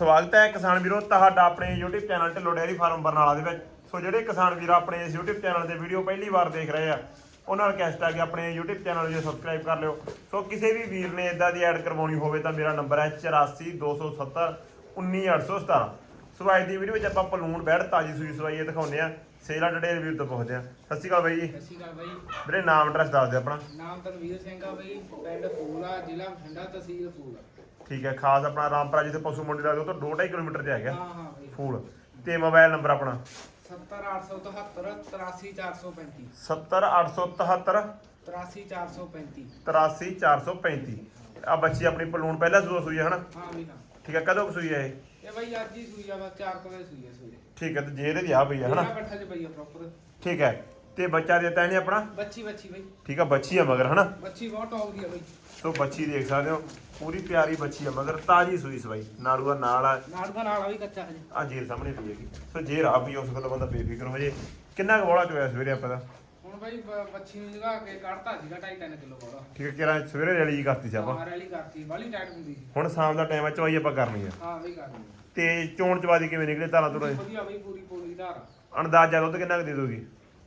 ਸਵਾਗਤ ਹੈ ਕਿਸਾਨ ਵੀਰੋ ਤੁਹਾਡਾ ਆਪਣੇ YouTube channel Dhillon dairy farm Barnala ਦੇ ਵਿੱਚ। ਸੋ ਜਿਹੜੇ ਕਿਸਾਨ ਵੀਰ ਆਪਣੇ ਇਸ YouTube ਚੈਨਲ ਤੇ ਵੀਡੀਓ ਪਹਿਲੀ ਵਾਰ ਦੇਖ ਰਹੇ ਆ ਉਹਨਾਂ ਨੂੰ ਰਿਕਵੈਸਟ ਹੈ ਕਿ ਆਪਣੇ YouTube ਚੈਨਲ ਨੂੰ ਸਬਸਕ੍ਰਾਈਬ ਕਰ ਲਿਓ। ਸੋ ਕਿਸੇ ਵੀ ਵੀਰ ਨੇ ਇਦਾਂ ਦੀ ਐਡ ਕਰਵਾਉਣੀ ਹੋਵੇ ਤਾਂ ਮੇਰਾ ਨੰਬਰ ਹੈ 8427 19817 ਸੋ ਅੱਜ ਦੀ ਵੀਡੀਓ ਵਿੱਚ ਆਪਾਂ ਪਲੂਣ ਬੈੜ ਤਾਜੀ ਸੂਈ ਸਵਾਈ ਇਹ ਦਿਖਾਉਂਦੇ ਆ ਸੇਲਾ ਡੇਅਰੀ ਵੀਰ ਤੋਂ ਪੁੱਛਦੇ ਆ ਸਤਿ ਸ਼੍ਰੀ ਅਕਾਲ ਬਾਈ ਜੀ। ਸਤਿ ਸ਼੍ਰੀ ਅਕਾਲ ਬਾਈ। ਵੀਰੇ ਨਾਮ ਐਡਰੈਸ ਦੱਸ ਦਿਓ ਆਪਣਾ। ਨਾਮ ਤਨਵੀਰ ਸਿੰਘ ਆ ਬਾਈ ਪਿੰਡ ਫੂਲਾ ਜ਼ਿਲ੍ਹਾ ਬਠਿੰਡਾ ਤਹਿਸੀਲ ਫੂਲ। ਠੀਕ ਹੈ ਖਾਸ ਆਪਣਾ ਰਾਮਪੁਰਾ ਜਿੱਥੇ ਪਸ਼ੂ ਮੰਡੀ ਲੱਗਦੀ ਉਹ ਤੋਂ 2.5 ਕਿਲੋਮੀਟਰ ਤੇ ਹੈਗਾ। ਹਾਂ ਹਾਂ ਬਾਈ ਫੂਲ। ਤੇ ਮੋਬਾਈਲ ਨੰਬਰ ਆਪਣਾ? 70877 83435 70877 83435 83435 ਆ ਬੱਚੀ ਆਪਣੀ ਪਲੂਣ ਪਹਿਲਾਂ ਸੂਆ ਸੂਈ ਹੈ ਹਨਾ? ਹਾਂ ਵੀ ਹਾਂ। ਠੀਕ ਹੈ ਕਦੋਂ ਕੁ ਸੂਈ ਹੈ ਇਹ? ਇਹ ਬਾਈ ਅੱਜ ਹੀ ਸੂਈ ਆ ਬਸ 4 ਵਜੇ ਸੂਈ ਆ ਸੂਈ ਠੀਕ ਹੈ ਤੇ ਜੇ ਇਹਦੇ ਦੀ ਆ ਪਈ ਹੈ ਹਨਾ? ਬੱਠਾ ਚ ਪਈ ਆ ਪ੍ਰੋਪਰ ਠੀਕ ਹੈ। ਤੇ ਬੱਚਾ ਦਿੱਤਾ ਇਹਨੇ ਆਪਣਾ? ਬੱਚੀ ਬੱਚੀ ਬਾਈ। ਠੀਕ ਆ ਬੱਚੀ ਆ ਮਗਰ ਹਨਾ? ਬੱਚੀ ਬਹੁਤ ਟੌਪ ਦੀ ਆ ਬਾਈ। ਸੋ ਬੱਚੀ ਦੇਖ ਸਕਦੇ ਹੋ ਪੂਰੀ ਪਿਆਰੀ ਬੱਚੀ ਆ ਮਗਰ ਤਾਜੀ ਸੂਈ ਸਵਾਈ। ਨਾੜੂਆ ਨਾਲ ਆ। ਦਾ ਨਾਲ ਆ ਵੀ ਕੱਚਾ ਹਜੇ। ਆ ਜੇਰ ਸਾਹਮਣੇ ਪਈ ਹੈਗੀ। ਸੋ ਜੇਰ ਆ ਪਈ ਉਸ ਕੋਲ ਬੰਦਾ ਬੇਫਿਕਰ ਹੋ ਜੇ ਕਿੰਨਾ ਕੁ ਬੋਲਾ ਚੋਇਆ ਸਵੇਰੇ ਆਪਾਂ ਦਾ? ਹੁਣ ਬਾਈ ਬੱਚੀ ਨੂੰ ਜਗਾ ਕੇ ਕੱਢਤਾ ਸੀਗਾ 2.5 ਕਿਲੋ ਬੋਲਾ ਠੀਕ ਹੈ ਕਿਰਾਂ ਸਵੇਰੇ ਰੈਲੀ ਜੀ ਕਰਤੀ ਸੀ ਆਪਾਂ? ਹਾਂ ਰੈਲੀ ਕਰਤੀ ਬਾਲੀ ਟਾਈਟ ਹੁੰਦੀ ਸੀ। ਹੁਣ ਸ਼ਾਮ ਦਾ ਟਾਈਮ ਆ ਚਵਾਈ ਆਪਾਂ ਕਰਨੀ ਆ। ਹਾਂ ਬਈ ਕਰਨੀ ਤੇ ਚੋਣ ਚਵਾਦੀ ਕਿਵੇਂ ਨਿਕਲੇ ਤਾਰਾਂ ਤੁਰਾਂ ਵਧੀਆ ਬਾਈ ਪੂਰੀ ਪੂਰੀ ਧਾਰ। ਅੰਦਾਜ਼ਾ ਦੁੱਧ ਕਿੰਨਾ ਕੁ ਦੇ ਦੋਗੀ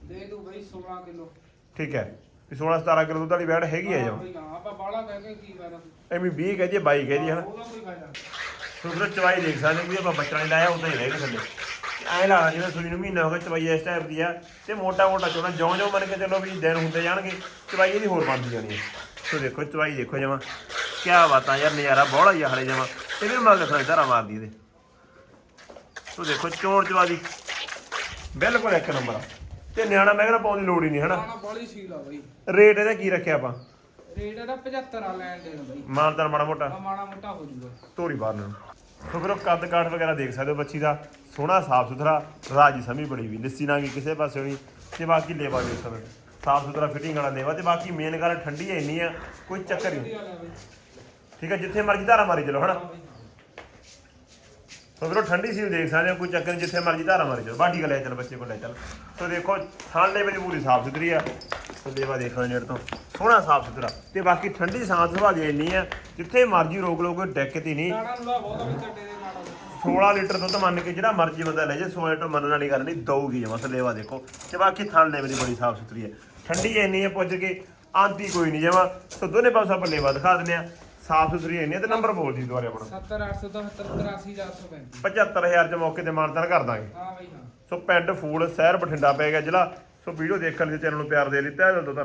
ਦੇ ਦੂ ਬਾਈ 16 ਕਿਲੋ। ਠੀਕ ਹੈ। ਵੀ 16 17 ਕਿਲੋ ਦੁੱਧ ਵਾਲੀ ਬੈੜ ਹੈਗੀ ਆ ਬਈ ਹਾਂ ਆਪਾਂ ਬਾਲਾ ਕਹਿ ਕੇ ਕੀ ਫਾਇਦਾ ਐਵੇਂ 20 ਕਹਦੀ 22 ਕਹਦੀ ਹਨਾ। ਉਹਦਾ ਕੋਈ ਫਾਇਦਾ ਚਵਾਈ ਦੇਖ ਸਕਦੇ ਕਿ ਆਪਾਂ ਬੱਚਾ ਨਹੀਂ ਲਾਇਆ ਉਦਾਂ ਹੀ ਰਹੇਗਾ ਥੱਲੇ। ਐ ਲੱਗਦਾ ਜਿਵੇਂ ਸੂਈ ਨੂੰ ਮਹੀਨਾ ਹੋ ਗਿਆ ਚਵਾਈ ਇਸ ਟਾਈਪ ਦੀ ਆ। ਤੇ ਮੋਟਾ ਮੋਟਾ ਚੋਣਾ ਜਿਉਂ ਜਿਉਂ ਮੰਨ ਕੇ ਚੱਲੋ ਵੀ ਦਿਨ ਹੁੰਦੇ ਜਾਣਗੇ ਚਵਾਈ ਇਹਦੀ ਹੋਰ ਬਣਦੀ ਜਾਣੀ ਹੈ ਸੋ ਦੇਖੋ ਚਵਾਈ ਦੇਖੋ ਜਮਾ। ਕੀ ਬਾਤਾਂ ਯਾਰ ਨਜ਼ਾਰਾ ਬੋਲਾ ਹੀ ਹਲੇ ਜਮਾ। ਤੇ ਵੀ ਮਗਰ ਥੋੜੀ ਧਾਰਾ ਮਾਰਦੀ ਇਹਦੇ। ਸੋ ਦੇਖੋ ਚੋਣ ਚਵਾਦੀ ਬਿਲਕੁਲ ਇੱਕ ਨੰਬਰ ਆ। ਤੇ ਨਿਆਣਾ ਮੈਂ ਕਹਿੰਦਾ ਪਾਉਣ ਦੀ ਲੋੜ ਹੀ ਨਹੀਂ ਹਨਾ? ਬੋਲੀ ਸੀਲ ਆ ਬਾਈ। ਰੇਟ ਇਹਦਾ ਕੀ ਰੱਖਿਆ ਆਪਾਂ? ਰੇਟ ਇਹਦਾ 75 ਆ ਲੈਣ ਦੇਣ ਬਾਈ। ਮਾਨਦਾਰ ਮਾੜਾ ਮੋਟਾ। ਆ ਮਾੜਾ ਮੋਟਾ ਹੋ ਜੂਗਾ। ਧੋਰੀ ਬਾਹਰ ਨੂੰ। ਸੋ ਫਿਰ ਉਹ ਕੱਦ ਕਾਠ ਵਗੈਰਾ ਦੇਖ ਸਕਦੇ ਹੋ ਬੱਚੀ ਦਾ। ਸੋਹਣਾ ਸਾਫ਼ ਸੁਥਰਾ ਰਾਜੀ ਸਮੀ ਬੜੀ ਵੀ। ਲਿੱਸੀ ਨਾ ਗਈ ਕਿਸੇ ਪਾਸੇ ਨਹੀਂ ਤੇ ਬਾਕੀ ਲੇਵਾ ਦੇਖ ਸਕਦੇ ਸਾਫ਼ ਸੁਥਰਾ ਫਿਟਿੰਗ ਵਾਲਾ ਲੇਵਾ ਤੇ ਬਾਕੀ ਮੇਨ ਗੱਲ ਠੰਡੀ ਐ ਇੰਨੀ ਆ ਕੋਈ ਚੱਕਰ ਨਹੀਂ। ਠੀਕ ਹੈ ਜਿੱਥੇ ਮਰਜ਼ੀ ਧਾਰਾ ਮਾਰੀ ਚਲੋ ਹਨਾ? ਸੋ ਉਹ ਠੰਡੀ ਸੀ ਦੇਖ ਸਕਦੇ ਹੋ ਕੋਈ ਚੱਕਰ ਨਹੀਂ ਜਿੱਥੇ ਮਰਜ਼ੀ ਧਾਰਾ ਮਾਰੀ ਚਲੋ ਬਾਡੀ ਲੈ ਚੱਲ ਬੱਚੇ ਕੋਲ ਲੈ ਚੱਲ। ਸੋ ਦੇਖੋ ਥਾਂ ਦੇ ਵਿੱਚ ਪੂਰੀ ਸਾਫ਼ ਸੁਥਰੀ ਆ। ਸੋ ਲੇਵਾ ਦੇਖ ਲਓ ਨੇੜ ਤੋਂ। ਸੋਹਣਾ ਸਾਫ਼ ਸੁਥਰਾ। ਤੇ ਬਾਕੀ ਠੰਡੀ ਸਾਂਝ ਸੁਭਾਅ ਦੀ ਇੰਨੀ ਆ ਜਿੱਥੇ ਮਰਜ਼ੀ ਰੋਕ ਲਓ ਕੋਈ ਦਿੱਕਤ ਹੀ ਨਹੀਂ। ਨਾੜਾ ਨੂੜਾ ਬਹੁਤ ਆ ਵੀ ਚੱਡੇ ਦੇ ਨਾੜਾ 16 ਲੀਟਰ ਦੁੱਧ ਮੰਨ ਕੇ ਜਿਹੜਾ ਮਰਜ਼ੀ ਬੰਦਾ ਲੈ ਜੇ 16 ਲੀਟਰ ਮੰਨਣ ਵਾਲੀ ਗੱਲ ਨਹੀਂ ਦਊਗੀ ਜਮਾ ਥੱਲੇਵਾ ਦੇਖੋ। ਤੇ ਬਾਕੀ ਥਣ ਲੈਵੇ ਦੀ ਬੜੀ ਸਾਫ਼ ਸੁਥਰੀ ਹੈ ਠੰਡੀ ਇੰਨੀ ਹੈ ਪੁੱਜ ਕੇ ਆਂਦੀ ਕੋਈ ਨਹੀਂ ਜਮਾ। ਸੋ ਦੋਨੇ ਪਾਸੇ ਆਪਾਂ ਲੇਵਾ ਦਿਖਾ ਦਿੰਦੇ ਆ। ਸਾਫ਼ ਸੁਥਰੀ ਹੈ ਤੇ ਨੰਬਰ ਬੋਲ ਦੀ ਦੁਆਰੇ ਆਪਣਾ। 70877 83435 75000 ਚ ਮੌਕੇ ਤੇ ਮਾਨਤਾਨ ਕਰ ਦਾਂਗੇ। ਹਾਂ ਬਾਈ ਹਾਂ। ਸੋ ਪਿੰਡ ਫੂਲ ਸ਼ਹਿਰ ਬਠਿੰਡਾ ਪੈ ਗਿਆ ਜ਼ਿਲ੍ਹਾ। ਸੋ ਵੀਡੀਓ ਦੇਖਣ ਲਈ ਚੈਨਲ ਨੂੰ ਪਿਆਰ ਦੇ ਲਈ ਤਹਿ ਦਿਲ ਤੋਂ।